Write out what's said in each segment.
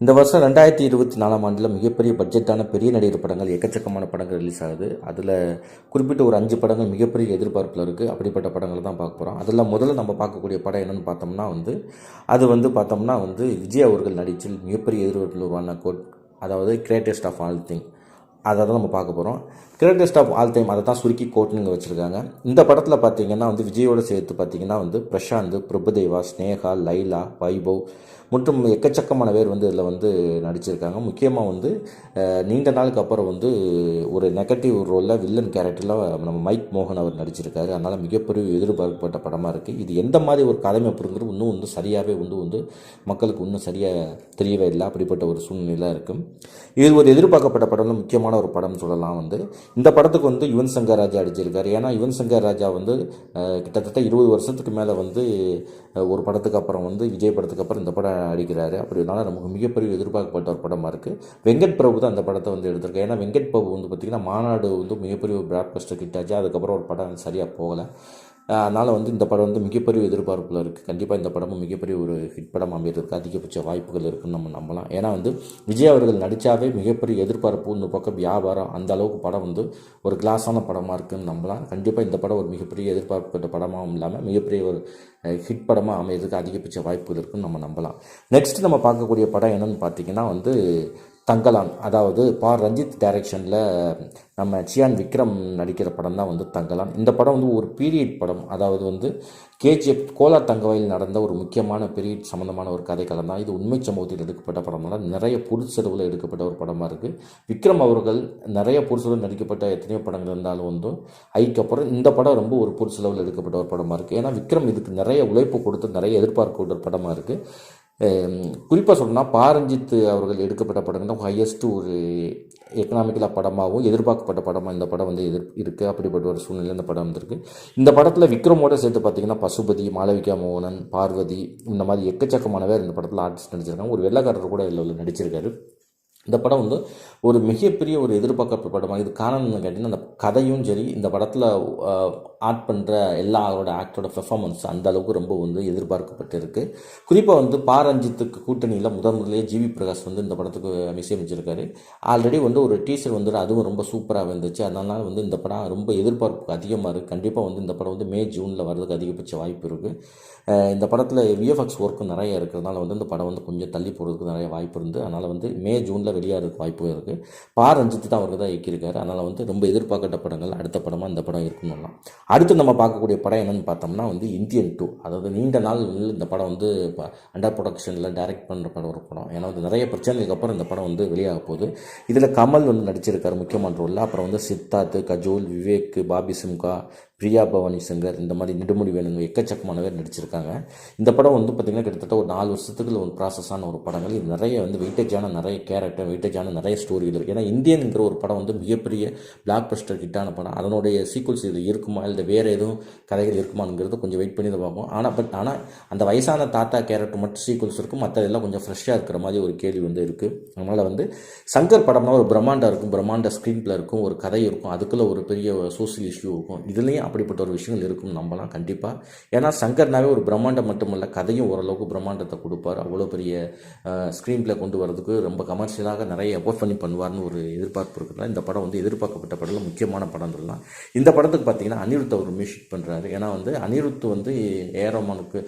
இந்த வருஷம் ரெண்டாயிரத்தி இருபத்தி நாலாம் ஆண்டில் மிகப்பெரிய பட்ஜெட்டான பெரிய நடிகர் படங்கள் எக்கச்சக்கமான படங்கள் ரிலீஸ் ஆகுது. அதில் குறிப்பிட்ட ஒரு அஞ்சு படங்கள் மிகப்பெரிய எதிர்பார்ப்பில் இருக்குது அப்படிப்பட்ட படங்களை தான் பார்க்க போகிறோம் அதில் முதல்ல நம்ம பார்க்கக்கூடிய படம் என்னென்னு பார்த்தோம்னா வந்து அது வந்து பார்த்தோம்னா வந்து விஜய் அவர்கள் நடிச்சில் மிகப்பெரிய எதிர்பார்ப்பில் உருவான கோட் அதாவது கிரேட்டஸ்ட் ஆஃப் ஆல் திங் அதை தான் நம்ம பார்க்க போகிறோம் கிரேட்டஸ்ட் ஆஃப் ஆல் டைம் அதை தான் சுருக்கி கோட்னுங்க வச்சுருக்காங்க. இந்த படத்தில் பார்த்தீங்கன்னா வந்து விஜயோட சேர்த்து பார்த்தீங்கன்னா வந்து பிரசாந்த் பிரபுதேவா ஸ்னேகா லைலா வைபவ் மற்றும் எக்கச்சக்கமான பேர் வந்து இதில் வந்து நடிச்சிருக்காங்க. முக்கியமாக வந்து நீண்ட நாளுக்கு அப்புறம் வந்து ஒரு நெகட்டிவ் ரோலில் வில்லன் கேரக்டரில் நம்ம மைக் மோகன் அவர் நடிச்சிருக்காரு. அதனால் மிகப்பெரிய எதிர்பார்க்கப்பட்ட படமாக இருக்குது இது எந்த மாதிரி ஒரு கதைமைப்புங்கிறது இன்னும் வந்து சரியாகவே வந்து வந்து மக்களுக்கு இன்னும் சரியாக தெரியவே இல்லை. அப்படிப்பட்ட ஒரு சூழ்நிலை இருக்கும் இது ஒரு எதிர்பார்க்கப்பட்ட படம்னு முக்கியமான ஒரு படம்னு சொல்லலாம் வந்து. இந்த படத்துக்கு வந்து யுவன் சங்கர் ராஜா அடிச்சிருக்காரு ஏன்னா யுவன் சங்கர் ராஜா வந்து கிட்டத்தட்ட இருபது வருஷத்துக்கு மேலே வந்து ஒரு படத்துக்கு அப்புறம் வந்து விஜய் படத்துக்கு அப்புறம் இந்த படம் அடிக்கிறாரு அப்படினால நமக்கு மிகப்பெரிய எதிர்பார்க்கப்பட்ட ஒரு படமாக இருக்குது வெங்கட் பிரபு தான் அந்த படத்தை வந்து எடுத்திருக்காரு. ஏன்னா வெங்கட் பிரபு வந்து பார்த்திங்கன்னா மாநாடு வந்து மிகப்பெரிய ஒரு பிளாக் கிட்டாச்சு அதுக்கப்புறம் ஒரு படம் சரியாக போகலை. அதனால் வந்து இந்த படம் வந்து மிகப்பெரிய எதிர்பார்ப்பில் இருக்குது கண்டிப்பாக இந்த படமும் மிகப்பெரிய ஒரு ஹிட் படம் அமைகிறதுக்கு அதிகபட்ச வாய்ப்புகள் இருக்குன்னு நம்ம நம்பலாம். ஏன்னா வந்து விஜய் அவர்கள் நடித்தாவே மிகப்பெரிய எதிர்பார்ப்பு. இந்த பக்கம் வியாபாரம் அந்த அளவுக்கு படம் வந்து ஒரு கிளாஸான படமாக இருக்குதுன்னு நம்பலாம். கண்டிப்பாக இந்த படம் ஒரு மிகப்பெரிய எதிர்பார்க்கப்பட்ட படமாகவும் இல்லாமல் மிகப்பெரிய ஒரு ஹிட் படமாக அமைகிறதுக்கு அதிகபட்ச வாய்ப்புகள் இருக்குன்னு நம்ம நம்பலாம். நெக்ஸ்ட் நம்ம பார்க்கக்கூடிய படம் என்னன்னு பார்த்தீங்கன்னா வந்து தங்கலான் அதாவது பா ரஞ்சித் டைரக்ஷனில் நம்ம சியான் விக்ரம் நடிக்கிற படம் தான் வந்து தங்கலான். இந்த படம் வந்து ஒரு பீரியட் படம். அதாவது வந்து கேஜிஎஃப் கோலா தங்கவாயில் நடந்த ஒரு முக்கியமான பீரியட் சம்மந்தமான ஒரு கதைக்களம் தான். இது உண்மை சம்பவத்தில் எடுக்கப்பட்ட படம்னால நிறைய பொருட்செலவில் எடுக்கப்பட்ட ஒரு படமாக இருக்குது விக்ரம் அவர்கள் நிறைய பொருட்செலவில் நடிக்கப்பட்ட எத்தனையோ படங்கள் இருந்தாலும் வந்து அதுக்கப்புறம் இந்த படம் ரொம்ப ஒரு பொருட்செலவில் எடுக்கப்பட்ட ஒரு படமாக இருக்குது ஏன்னா விக்ரம் இதுக்கு நிறைய உழைப்பு கொடுத்து நிறைய எதிர்பார்க்க ஒரு படமாக இருக்குது குறிப்பாக சொல்லணும்னா பாரஞ்சித் அவர்கள் எடுக்கப்பட்ட படம் தான் ஹையஸ்ட் ஒரு எக்கனாமிக்கலாக படமாகவும் எதிர்பார்க்கப்பட்ட படமாக இந்த படம் வந்து எதிர் இருக்குது அப்படிப்பட்ட ஒரு சூழ்நிலை இந்த படம் வந்திருக்கு. இந்த படத்தில் விக்ரமோட சேர்த்து பார்த்தீங்கன்னா பசுபதி மாளவிகா மோகனன் பார்வதி இந்த மாதிரி எக்கச்சக்கமானவர் இந்த படத்தில் ஆர்டிஸ்ட் நடிச்சிருக்காங்க. ஒரு வெள்ளக்காரர் கூட இதில் நடிச்சிருக்காரு. இந்த படம் வந்து ஒரு மிகப்பெரிய ஒரு எதிர்பார்க்கப்பட்ட படமாக இது காரணம்னு கேட்டிங்கன்னா அந்த கதையும் சரி இந்த படத்தில் ஆட் பண்ணுற எல்லா அவரோட ஆக்டரோட பெர்ஃபார்மன்ஸ் அந்த அளவுக்கு ரொம்ப வந்து எதிர்பார்க்கப்பட்டுருக்கு. குறிப்பாக வந்து பாரஞ்சித்துக்கு கூட்டணியில் முதன் முதலே ஜிவி பிரகாஷ் வந்து இந்த படத்துக்கு இசையமைச்சிருக்காரு ஆல்ரெடி வந்து ஒரு டீசர் வந்து அதுவும் ரொம்ப சூப்பராக இருந்துச்சு. அதனால வந்து இந்த படம் ரொம்ப எதிர்பார்ப்பு அதிகமாக இருக்குது கண்டிப்பாக வந்து இந்த படம் வந்து மே ஜூனில் வர்றதுக்கு அதிகபட்ச வாய்ப்பு இருக்குது இந்த படத்தில் விஎஃப்எக்ஸ் ஒர்க்கும் நிறைய இருக்கிறதுனால வந்து இந்த படம் வந்து கொஞ்சம் தள்ளி போகிறதுக்கு நிறைய வாய்ப்பு இருந்து அதனால் வந்து மே ஜூனில் வெளியாகிறதுக்கு வாய்ப்பு இருக்குது பா ரஞ்சித் தான் அவருக்கு தான் இயக்கியிருக்காரு. அதனால் வந்து ரொம்ப எதிர்பார்க்கப்பட்ட படங்கள் அடுத்த படமாக இந்த படம் இருக்கணும்லாம் அடுத்து நம்ம பார்க்கக்கூடிய படம் என்னென்னு பார்த்தோம்னா வந்து இந்தியன் டூ அதாவது நீண்ட நாள் வந்து இந்த படம் வந்து இப்போ அண்டர் ப்ரொடக்ஷனில் டைரக்ட் பண்ணுற படம் ஒரு படம். ஏன்னா வந்து நிறைய பிரச்சனைகளுக்கு அப்புறம் இந்த படம் வந்து வெளியாக போகுது. இதில் கமல் வந்து நடிச்சிருக்கார் முக்கியமான ரோலில் அப்புறம் வந்து சித்தார்த் கஜோல் விவேக் பாபி சிம்கா பிரியா பவானி சங்கர் இந்த மாதிரி நெடுமுடி வேணுங்க எக்கச்சக்கமான பேர் நடிச்சிருக்காங்க. இந்த படம் வந்து பார்த்திங்கன்னா கிட்டத்தட்ட ஒரு நாலு வருஷத்துக்குள்ள ஒரு ப்ராசஸான ஒரு படங்கள். இது நிறைய வந்து வெயிட்டேஜான நிறைய கேரக்டர் வெயிட்டேஜான நிறைய ஸ்டோரிகள் இருக்குது ஏன்னா இந்தியனுங்கிற ஒரு படம் வந்து மிகப்பெரிய பிளாக் பஸ்டர் ஹிட்டான படம். அதனுடைய சீக்வல்ஸ் இது இருக்குமா இல்லை வேறு எதுவும் கதைகள் இருக்குமானுங்கிறது கொஞ்சம் வெயிட் பண்ணி தான் பார்ப்போம். ஆனால் பட் ஆனால் அந்த வயசான தாத்தா கேரக்டர் மட்டும் சீக்வல்ஸ் இருக்கும். மற்றதெல்லாம் கொஞ்சம் ஃப்ரெஷ்ஷாக இருக்கிற மாதிரி ஒரு கேள்வி வந்து இருக்குது அதனால் வந்து சங்கர் படம்னா ஒரு பிரம்மாண்டம் இருக்கும் பிரம்மாண்ட ஸ்க்ரீன் பிளே இருக்கும் ஒரு கதை இருக்கும் அதுக்குள்ளே ஒரு பெரிய சோசியல் இஷ்யூ இருக்கும். இதுலேயும் அப்படிப்பட்ட ஒரு விஷயங்கள் இருக்கும் நம்பலாம் கண்டிப்பாக ஏன்னா சங்கர்னாவே ஒரு பிரம்மாண்டம் மட்டுமல்ல கதையும் ஓரளவுக்கு பிரம்மாண்டத்தை கொடுப்பார். அவ்வளோ பெரிய ஸ்க்ரீன் பிளே கொண்டு வரதுக்கு ரொம்ப கமர்ஷியலாக நிறைய எஃபோர்ட் பண்ணி பண்ணுவார்னு ஒரு எதிர்பார்ப்பு இருக்குதுனால இந்த படம் வந்து எதிர்பார்க்கப்பட்ட படத்தில் முக்கியமான படம் சொல்லலாம் இந்த படத்துக்கு பார்த்தீங்கன்னா அனிருத் அவர் மியூசிக் பண்ணுறாரு ஏன்னா வந்து அனிருத் வந்து ஏரோமானுக்கு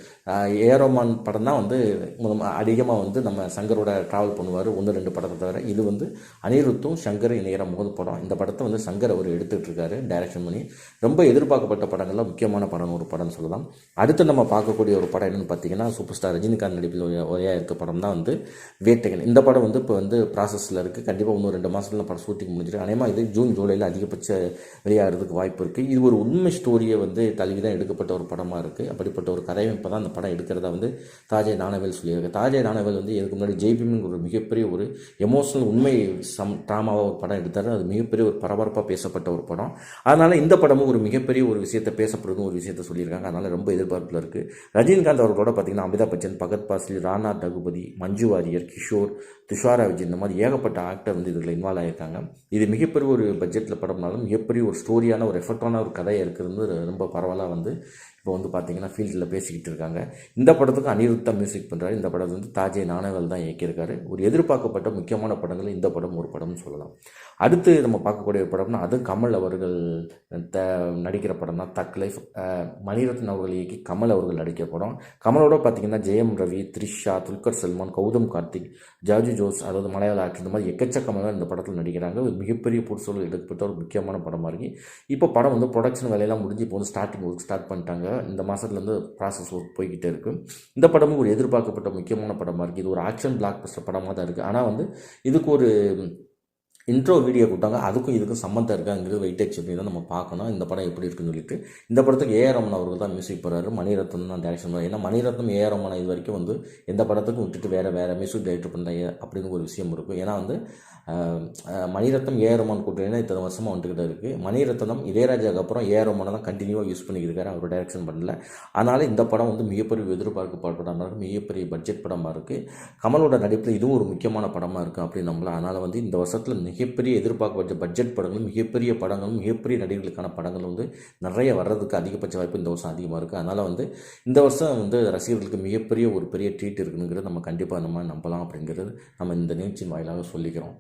ஏரோமான் படம் தான் வந்து அதிகமாக வந்து நம்ம சங்கரோட ட்ராவல் பண்ணுவார். ஒன்று ரெண்டு படத்தை தவிர. இது வந்து அனிருத்தும் சங்கர் இணையிற முதல் படம். இந்த படத்தை வந்து சங்கர் அவர் எடுத்துகிட்டு இருக்காரு டைரக்ஷன் பண்ணி. ரொம்ப எதிர்பார்க்கப்பட்ட படங்களில் முக்கியமான படம் ஒரு படம்னு சொல்லலாம். அடுத்து நம்ம பார்க்கக்கூடிய ஒரு படம் என்னென்னு பார்த்தீங்கன்னா சூப்பர் ஸ்டார் ரஜினிகாந்த் நடிப்பில் ஒரே இருக்க படம் தான் வந்து வேட்டைகன் இந்த படம் வந்து இப்போ வந்து ப்ராசஸில் இருக்குது கண்டிப்பாக இன்னும் ரெண்டு மாதத்துல படம் ஷூட்டிங் முடிஞ்சிடும். அதேமாதிரி இது ஜூன் ஜூலையில் அதிகபட்ச வெளியாகிறதுக்கு வாய்ப்பு இருக்குது இது ஒரு உண்மை ஸ்டோரியை வந்து தழுவி தான் எடுக்கப்பட்ட ஒரு படமாக இருக்குது அப்படிப்பட்ட ஒரு கதையமைப்பை தான் அந்த படம் எடுக்கிறதா வந்து தாஜே நானவேல் சொல்லியிருக்கு தாஜே நானவேல் வந்து இதுக்கு முன்னாடி ஜெய்பீம்னு ஒரு மிகப்பெரிய ஒரு எமோஷனல் உண்மை சம் ட்ராமாவாக ஒரு படம் எடுத்தார். அது மிகப்பெரிய ஒரு பரபரப்பாக பேசப்பட்ட ஒரு படம். அதனால் இந்த படமும் ஒரு மிகப்பெரிய ஒரு விஷயத்தை பேசப்படுதும் ஒரு விஷயத்தை சொல்லியிருக்காங்க. அதனால் ரொம்ப எதிர்பார்ப்பில் இருக்குது ரஜினிகாந்த் அவர்களோட பார்த்திங்கன்னா அமிதாப் பச்சன் பகத் பாசில் ராணா ரகுபதி மஞ்சு வாரியர் கிஷோர் துஷாரா விஜய் இந்த மாதிரி ஏகப்பட்ட ஆக்டர் வந்து இதில் இன்வால்வ் ஆகியிருக்காங்க இது மிகப்பெரிய ஒரு பட்ஜெட்டில் படம்னாலும் மிகப்பெரிய ஒரு ஸ்டோரியான ஒரு எஃபர்ட்டான ஒரு கதையாக இருக்கிறது ரொம்ப பரவலாக வந்து இப்போ வந்து பார்த்தீங்கன்னா ஃபீல்டில் பேசிக்கிட்டு இருக்காங்க. இந்த படத்துக்கு அனிருத்தா மியூசிக் பண்ணுறாரு இந்த படத்தை வந்து தாஜே நாணயங்கள் தான் இயக்கியிருக்காரு. ஒரு எதிர்பார்க்கப்பட்ட முக்கியமான படங்கள் இந்த படம் ஒரு படம்னு சொல்லலாம். அடுத்து நம்ம பார்க்கக்கூடிய ஒரு படம்னா அது கமல் அவர்கள் த நடிக்கிற படம் தான் தக் லைஃப் மணிரத்னம் அவர்கள் இயக்கி கமல் அவர்கள் நடிக்கிற படம். கமலோட பார்த்தீங்கன்னா ஜெயம் ரவி த்ரிஷா துல்கர் சல்மான் கௌதம் கார்த்திக் ஜார்ஜி ஜோஸ் அதாவது மலையாள ஆக்டர் இந்த மாதிரி எக்கச்சக்கமாக இந்த படத்தில் நடிக்கிறாங்க. ஒரு மிகப்பெரிய புதுசொல் எடுக்கப்பட்ட ஒரு முக்கியமான படமாக இருக்குது இப்போ படம் வந்து ப்ரொடக்ஷன் வேலையெல்லாம் முடிஞ்சு இப்போ வந்து ஸ்டார்டிங் ஒர்க் ஸ்டார்ட் பண்ணிட்டாங்க. இந்த மாதத்துலேருந்து ப்ராசஸ் ஒர்க் போய்கிட்டே இருக்குது இந்த படமும் ஒரு எதிர்பார்க்கப்பட்ட முக்கியமான படமாக இருக்குது இது ஒரு ஆக்ஷன் பிளாக் பஸ்டர் படமாக தான் இருக்குது ஆனால் வந்து இதுக்கு ஒரு இன்ட்ரோ வீடியோ கொடுத்தாங்க. அதுக்கும் இதுக்கும் சம்மந்தம் இருக்காங்கிறது வெயிட்டேஜ் சொல்லி தான் நம்ம பார்க்கணும். இந்த படம் எப்படி இருக்குன்னு சொல்லிட்டு இந்த படத்துக்கு ஏஆர் ரமன் அவர்கள் தான் மியூசிக் போகிறாரு மணிரத்னம் தான் டேரக்ஷன் பண்ணார் ஏன்னா மணிரத்னம் ஏஆர் ரமன் இது வரைக்கும் வந்து எந்த படத்துக்கும் விட்டுட்டு வேறு வேறு மியூசிக் டைரக்டர் பண்ணுறாங்க அப்படின்னு ஒரு விஷயம் இருக்கும் ஏன்னா வந்து மணிரத்னம் ஏஆர் ரமன் கூட்டணி இத்தனை வருஷமாக வந்துட்டுக்கிட்டே இருக்குது மணிரத்னம் இளையராஜாக்கு அப்புறம் ஏஆர் ரமனை தான் கண்டினியூவாக யூஸ் பண்ணிக்கிருக்காரு அவர் டைரக்ஷன் பண்ணல. அதனால் இந்த படம் வந்து மிகப்பெரிய எதிர்பார்க்கப்பட்ட படமாக இருக்குது மிகப்பெரிய பட்ஜெட் படமாக இருக்குது கமலோட நடிப்பில் இதுவும் ஒரு முக்கியமான படமாக இருக்கும் அப்படின்னு நம்மள அதனால் வந்து இந்த வருஷத்தில் மிகப்பெரிய எதிர்பார்க்கப்பட்ட பட்ஜெட் படங்களும் மிகப்பெரிய படங்களும் மிகப்பெரிய நடிகர்களுக்கான படங்கள் வந்து நிறைய வர்றதுக்கு அதிகபட்ச வாய்ப்பு இந்த வருஷம் அதிகமாக இருக்குது அதனால் வந்து இந்த வருஷம் வந்து ரசிகர்களுக்கு மிகப்பெரிய ஒரு பெரிய ட்ரீட் இருக்குங்கிறது நம்ம கண்டிப்பாக நம்ம நம்பலாம் அப்படிங்கிறது நம்ம இந்த நிகழ்ச்சியின் வாயிலாக சொல்லிக்கிறோம்.